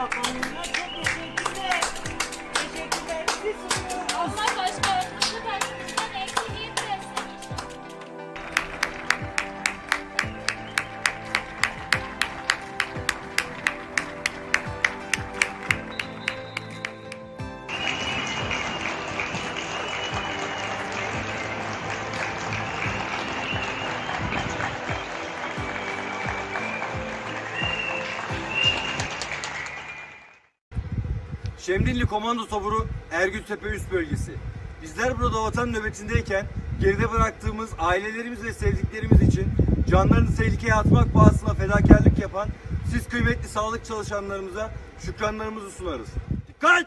老公。Şemdinli Komando Taburu Ergültepe Üst Bölgesi. Bizler burada vatan nöbetindeyken geride bıraktığımız ailelerimiz ve sevdiklerimiz için canlarını tehlikeye atmak pahasına fedakarlık yapan siz kıymetli sağlık çalışanlarımıza şükranlarımızı sunarız. Dikkat!